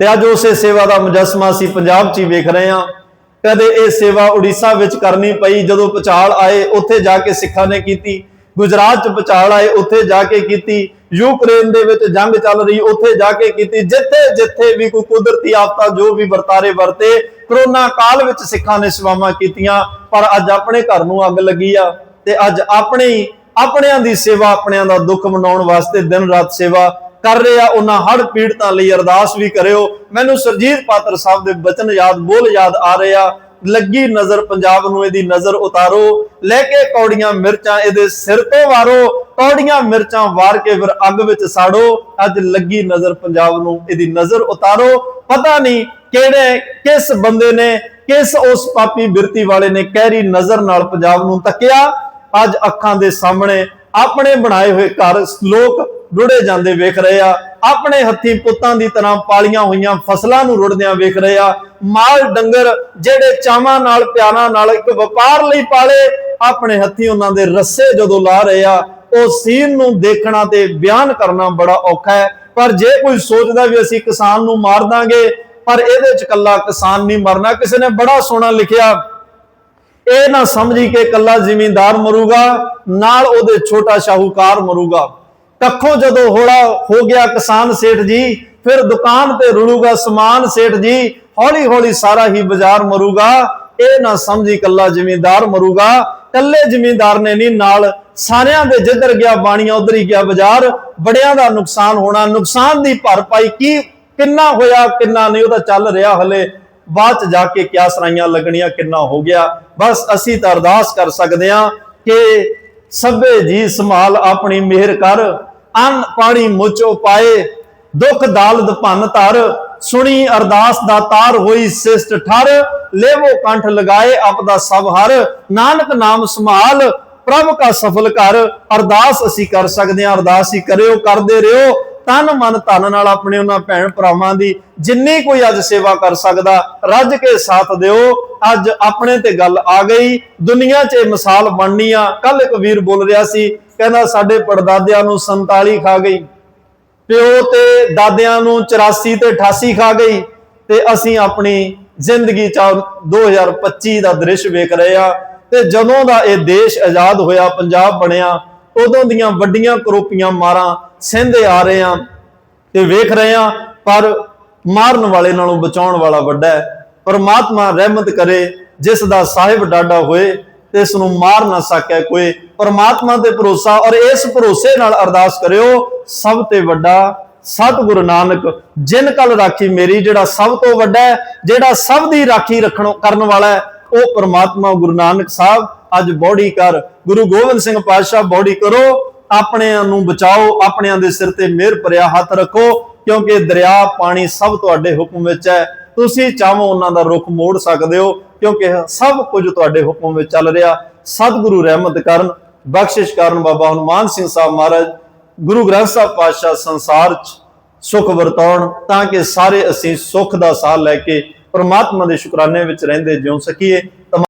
ਤੇ ਅੱਜ ਉਸੇ ਸੇਵਾ ਦਾ ਮੁਜਸਮਾ ਅਸੀਂ ਪੰਜਾਬ 'ਚ ਹੀ ਵੇਖ ਰਹੇ ਹਾਂ। ਕਦੇ ਇਹ ਸੇਵਾ ਉੜੀਸਾ ਵਿੱਚ ਕਰਨੀ ਪਈ, ਜਦੋਂ ਪਚਾਲ ਆਏ, ਉੱਥੇ ਜਾ ਕੇ ਸਿੱਖਾਂ ਨੇ ਕੀਤੀ। ਗੁਜਰਾਤ 'ਚ ਪਚਾਲ ਆਏ, ਉੱਥੇ ਜਾ ਕੇ ਕੀਤੀ। ਯੂਕਰੇਨ ਦੇ ਵਿੱਚ ਜੰਗ ਚੱਲ ਰਹੀ, ਉੱਥੇ ਜਾ ਕੇ ਕੀਤੀ। ਜਿੱਥੇ ਜਿੱਥੇ ਵੀ ਕੋਈ ਕੁਦਰਤੀ ਆਫਤਾ ਜੋ ਵੀ ਵਰਤਾਰੇ ਵਰਤੇ, ਕਰੋਨਾ ਕਾਲ ਵਿੱਚ ਸਿੱਖਾਂ ਨੇ ਸੇਵਾਵਾਂ ਕੀਤੀਆਂ, ਪਰ ਅੱਜ ਆਪਣੇ ਘਰ ਨੂੰ ਅੱਗ ਲੱਗੀ ਆ ਤੇ ਅੱਜ ਆਪਣੇ ਆਪਣਿਆਂ ਦੀ ਸੇਵਾ, ਆਪਣਿਆਂ ਦਾ ਦੁੱਖ ਮਨਾਉਣ ਵਾਸਤੇ ਦਿਨ ਰਾਤ ਸੇਵਾ ਕਰ ਰਹੇ ਆ, ਉਹਨਾਂ ਹੜ ਪੀੜਤਾਂ ਲਈ ਅਰਦਾਸ ਵੀ ਕਰਿਓ। ਮੈਨੂੰ ਸਰਜੀਤ ਪਾਤਰ ਸਾਹਿਬ ਦੇ ਬਚਨ ਯਾਦ, ਬੋਲ ਯਾਦ ਆ ਰਹੇ ਆ। ਲੱਗੀ ਨਜ਼ਰ ਪੰਜਾਬ ਨੂੰ, ਇਹਦੀ ਨਜ਼ਰ ਉਤਾਰੋ। ਲੈ ਕੇ ਕੌੜੀਆਂ ਮਿਰਚਾਂ ਇਹਦੇ ਸਿਰ ਤੋਂ ਵਾਰੋ। ਕੌੜੀਆਂ ਮਿਰਚਾਂ ਵਾਰ ਕੇ ਫਿਰ ਅੱਗ ਵਿੱਚ ਸਾੜੋ। ਅੱਜ ਲੱਗੀ ਨਜ਼ਰ ਪੰਜਾਬ ਨੂੰ, ਇਹਦੀ ਨਜ਼ਰ ਉਤਾਰੋ। ਪਤਾ ਨਹੀਂ ਕਿਹੜੇ, ਕਿਸ ਬੰਦੇ ਨੇ, ਕਿਸ ਉਸ ਪਾਪੀ ਬਿਰਤੀ ਵਾਲੇ ਨੇ ਕਹਿਰੀ ਨਜ਼ਰ ਨਾਲ ਪੰਜਾਬ ਨੂੰ ਤੱਕਿਆ ਅੱਜ ਅੱਖਾਂ ਦੇ ਸਾਹਮਣੇ ਆਪਣੇ ਬਣਾਏ ਹੋਏ ਘਰ ਲੋਕ ਰੁੜੇ ਜਾਂਦੇ ਵੇਖ ਰਹੇ ਆ। ਆਪਣੇ ਹੱਥੀ ਪੁੱਤਾਂ ਦੀ ਤਰ੍ਹਾਂ ਪਾਲੀਆਂ ਹੋਈਆਂ ਫਸਲਾਂ ਨੂੰ ਰੁੜਦਿਆਂ ਵੇਖ ਰਹੇ ਆ। ਮਾਲ ਡੰਗਰ ਜਿਹੜੇ ਚਾਵਾਂ ਨਾਲ, ਪਿਆਰਾਂ ਨਾਲ ਇੱਕ ਵਪਾਰ ਲਈ ਪਾਲੇ, ਆਪਣੇ ਹੱਥੀ ਉਹਨਾਂ ਦੇ ਰੱਸੇ ਜਦੋਂ ਲਾ ਰਹੇ ਆ, ਉਹ ਸੀਨ ਨੂੰ ਦੇਖਣਾ ਤੇ ਬਿਆਨ ਕਰਨਾ ਬੜਾ ਔਖਾ ਹੈ। ਪਰ ਜੇ ਕੋਈ ਸੋਚਦਾ ਵੀ ਅਸੀਂ ਕਿਸਾਨ ਨੂੰ ਮਾਰ ਦਾਂਗੇ, ਪਰ ਇਹਦੇ ਚ ਕੱਲਾ ਕਿਸਾਨ ਨਹੀਂ ਮਰਨਾ। ਕਿਸੇ ਨੇ ਬੜਾ ਸੋਹਣਾ ਲਿਖਿਆ, ਇਹ ਨਾ ਸਮਝੀ ਕਿ ਕੱਲਾ ਜ਼ਿਮੀਂਦਾਰ ਮਰੂਗਾ, ਨਾਲ ਉਹਦੇ ਛੋਟਾ ਸ਼ਾਹੂਕਾਰ ਮਰੂਗਾ। ਕੱਖੋਂ ਜਦੋਂ ਹੋਲਾ ਹੋ ਗਿਆ ਕਿਸਾਨ ਸੇਠ ਜੀ, ਫਿਰ ਦੁਕਾਨ ਤੇ ਰੁਲੂਗਾ ਸਮਾਨ ਸੇਠ ਜੀ ਹੌਲੀ ਹੌਲੀ ਸਾਰਾ ਹੀ ਬਾਜ਼ਾਰ ਮਰੂਗਾ। ਇਹ ਨਾ ਸਮਝੀ ਕੱਲਾ ਜ਼ਿਮੀਂਦਾਰ ਮਰੂਗਾ। ਕੱਲੇ ਜ਼ਿਮੀਂਦਾਰ ਨੇ ਨਹੀਂ, ਨਾਲ ਸਾਰਿਆਂ ਦੇ ਜਿੱਧਰ ਗਿਆ ਬਾਣੀਆਂ, ਉਧਰ ਹੀ ਗਿਆ ਬਾਜ਼ਾਰ। ਬੜਿਆਂ ਦਾ ਨੁਕਸਾਨ ਹੋਣਾ, ਨੁਕਸਾਨ ਦੀ ਭਰਪਾਈ ਕੀ? ਕਿੰਨਾ ਹੋਇਆ, ਕਿੰਨਾ ਨਹੀਂ, ਉਹਦਾ ਚੱਲ ਰਿਹਾ ਹਲੇ। ਬਾਅਦ ਚ ਜਾ ਕੇ ਕਿਆ ਸਰਾਈਆਂ ਲੱਗਣੀਆਂ, ਕਿੰਨਾ ਹੋ ਗਿਆ। ਬਸ ਅਸੀਂ ਤਾਂ ਅਰਦਾਸ ਕਰ ਸਕਦੇ ਹਾਂ ਕਿ ਸਭੇ ਜੀ ਸੰਭਾਲ ਆਪਣੀ ਮਿਹਰ ਕਰ, ਅੰਨ ਪਾਣੀ ਮੁਚੋ ਪਾਏ, ਦੁੱਖ ਦਾਲਦ ਭੰਨ ਧਰ, ਸੁਣੀ ਅਰਦਾਸ ਦਾ ਤਾਰ ਹੋਈ ਸਿਸ਼ਟ ਠਰ, ਲੇਵੋ ਕੰਠ ਲਗਾਏ ਆਪਦਾ ਸਭ ਹਰ, ਨਾਨਕ ਨਾਮ ਸੰਭਾਲ, ਪ੍ਰਭ ਕਾ ਸਫਲ ਕਰ ਅਰਦਾਸ ਅਸੀਂ ਕਰ ਸਕਦੇ ਹਾਂ, ਅਰਦਾਸ ਹੀ ਕਰਿਓ, ਕਰਦੇ ਰਿਓ ਤਨ ਮਨ ਧਨ ਨਾਲ ਆਪਣੇ ਉਹਨਾਂ ਭੈਣ ਭਰਾਵਾਂ ਦੀ ਜਿੰਨੀ ਕੋਈ ਅੱਜ ਸੇਵਾ ਕਰ ਸਕਦਾ, ਰੱਜ ਕੇ ਸਾਥ ਦਿਓ। ਅੱਜ ਆਪਣੇ ਤੇ ਗੱਲ ਆ ਗਈ। ਦੁਨੀਆ 'ਚ ਇਹ ਮਿਸਾਲ ਬਣਨੀ ਆ। ਕੱਲ ਇੱਕ ਵੀਰ ਬੋਲ ਰਿਹਾ ਸੀ, ਕਹਿੰਦਾ ਸਾਡੇ ਪੜਦਾਦਿਆਂ ਨੂੰ 47 ਖਾ ਗਈ। ਪਿਓ ਤੇ ਦਾਦਿਆਂ ਨੂੰ 84 ਤੇ 88 ਖਾ ਗਈ। ਤੇ ਅਸੀਂ ਆਪਣੀ ਜ਼ਿੰਦਗੀ ਚ 2025 ਦਾ ਦ੍ਰਿਸ਼ ਵੇਖ ਰਹੇ ਆ। ਤੇ ਜਦੋਂ ਦਾ ਇਹ ਦੇਸ਼ ਆਜ਼ਾਦ ਹੋਇਆ, ਪੰਜਾਬ ਬਣਿਆ, ਉਦੋਂ ਦੀਆਂ ਵੱਡੀਆਂ ਕਰੋਪੀਆਂ ਮਾਰਾਂ ਸਹਿੰਦੇ ਆ ਰਹੇ ਆ ਤੇ ਵੇਖ ਰਹੇ ਆ ਪਰ ਮਾਰਨ ਵਾਲੇ ਨਾਲੋਂ ਬਚਾਉਣ ਵਾਲਾ ਵੱਡਾ ਹੈ। ਪਰਮਾਤਮਾ ਰਹਿਮਤ ਕਰੇ, ਜਿਸ ਦਾ ਸਾਹਿਬ ਡਾਡਾ ਹੋਏ ਤੇ ਇਸ ਨੂੰ ਮਾਰ ਨਾ ਸਕੇ ਕੋਈ। ਪਰਮਾਤਮਾ ਤੇ ਭਰੋਸਾ ਔਰ ਇਸ ਭਰੋਸੇ ਨਾਲ ਅਰਦਾਸ ਕਰਿਓ, ਸਭ ਤੇ ਵੱਡਾ ਸਤਿਗੁਰੂ ਨਾਨਕ, ਜਿਨ ਕਲ ਰਾਖੀ ਮੇਰੀ, ਜਿਹੜਾ ਸਭ ਤੋਂ ਵੱਡਾ ਹੈ, ਜਿਹੜਾ ਸਭ ਦੀ ਰਾਖੀ ਰੱਖਣ ਕਰਨ ਵਾਲਾ ਹੈ, ਉਹ ਪਰਮਾਤਮਾ ਗੁਰੂ ਨਾਨਕ ਸਾਹਿਬ। ਅੱਜ ਬੋੜੀ ਕਰ, ਗੁਰੂ ਗੋਬਿੰਦ ਸਿੰਘ ਪਾਤਸ਼ਾਹ ਬੋੜੀ ਕਰੋ ਆਪਣਿਆਂ ਨੂੰ ਬਚਾਓ, ਆਪਣਿਆਂ ਦੇ ਸਿਰ ਤੇ ਮਿਹਰ ਭਰਿਆ ਹੱਥ ਰੱਖੋ, ਕਿਉਂਕਿ ਦਰਿਆ ਪਾਣੀ ਸਭ ਤੁਹਾਡੇ ਹੁਕਮ ਵਿੱਚ ਹੈ। ਤੁਸੀਂ ਚਾਹੋ ਉਹਨਾਂ ਦਾ ਰੁਖ ਮੋੜ ਸਕਦੇ ਹੋ, ਕਿਉਂਕਿ ਸਭ ਕੁਝ ਤੁਹਾਡੇ ਹੁਕਮ ਵਿੱਚ ਚੱਲ ਰਿਹਾ। ਸਤਿਗੁਰੂ ਰਹਿਮਤ ਕਰਨ। ਬਖਸ਼ਿਸ਼ ਕਰਨ ਬਾਬਾ ਹਨੂਮਾਨ ਸਿੰਘ ਸਾਹਿਬ ਮਹਾਰਾਜ। ਗੁਰੂ ਗ੍ਰੰਥ ਸਾਹਿਬ ਪਾਤਸ਼ਾਹ ਸੰਸਾਰ 'ਚ ਸੁਖ ਵਰਤਾਉਣ, ਤਾਂ ਕਿ ਸਾਰੇ ਅਸੀਂ ਸੁਖ ਦਾ ਸਾਹ ਲੈ ਕੇ ਪਰਮਾਤਮਾ ਦੇ ਸ਼ੁਕਰਾਨੇ ਵਿੱਚ ਰਹਿੰਦੇ ਜਿਉ ਸਕੀਏ।